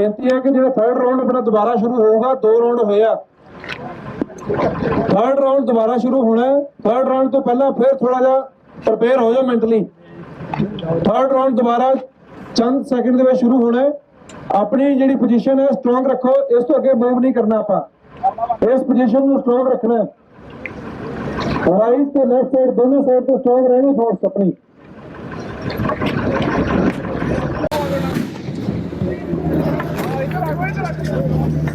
ਬੇਨਤੀ ਹੈ ਕਿ ਜਿਹੜਾ ਥਰਡ ਰਾਉਂਡ ਆਪਣਾ ਦੁਬਾਰਾ ਸ਼ੁਰੂ ਹੋਊਗਾ, ਦੋ ਰਾਉਂਡ ਹੋਏ ਥਰਡ ਰਾਉਂਡ ਦੁਬਾਰਾ ਸ਼ੁਰੂ ਹੋਣਾ ਹੈ। ਥਰਡ ਰਾਉਂਡ ਤੋਂ ਪਹਿਲਾਂ ਫਿਰ ਥੋੜਾ ਜਿਹਾ ਪ੍ਰਪੇਅਰ ਹੋ ਜਾਓ ਮੈਂਟਲੀ ਥਰਡ ਰਾਉਂਡ ਦੁਬਾਰਾ ਚੰਦ ਸੈਕਿੰਡ ਦੇ ਵਿੱਚ ਸ਼ੁਰੂ ਹੋਣਾ ਹੈ। ਆਪਣੀ ਜਿਹੜੀ ਪੋਜੀਸ਼ਨ ਹੈ ਸਟਰੋਂਗ ਰੱਖੋ। ਇਸ ਤੋਂ ਅੱਗੇ ਮੂਵ ਨਹੀਂ ਕਰਨਾ ਆਪਾਂ। ਇਸ ਪੋਜੀਸ਼ਨ ਨੂੰ ਸਟਰੋਂਗ ਰੱਖਣਾ ਹੈ। ਰਾਈਟ ਤੇ ਲੈਫਟ ਸਾਈਡ ਦੋਨੋਂ ਸਾਈਡ ਤੋਂ ਸਟਰੋਂਗ ਰਹਿਣੀ ਫੋਰਸ ਆਪਣੀ।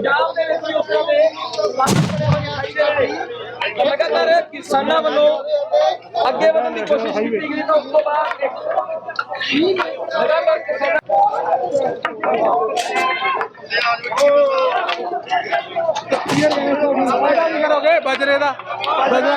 ਪੰਜਾਬ ਦੇ ਵਿੱਚ ਲੋਕਾਂ ਦੇ ਲਗਾਤਾਰ ਕਿਸਾਨਾਂ ਵੱਲੋਂ ਅੱਗੇ ਵਧਣ ਦੀ ਕੋਸ਼ਿਸ਼ ਕੀਤੀ ਗਈ ਤਾਂ ਉਸ ਤੋਂ ਬਾਅਦ ਲਗਾਤਾਰ ਕਿਸਾਨਾਂ ਬਜਰੇ ਦਾ ਬਜਰਾ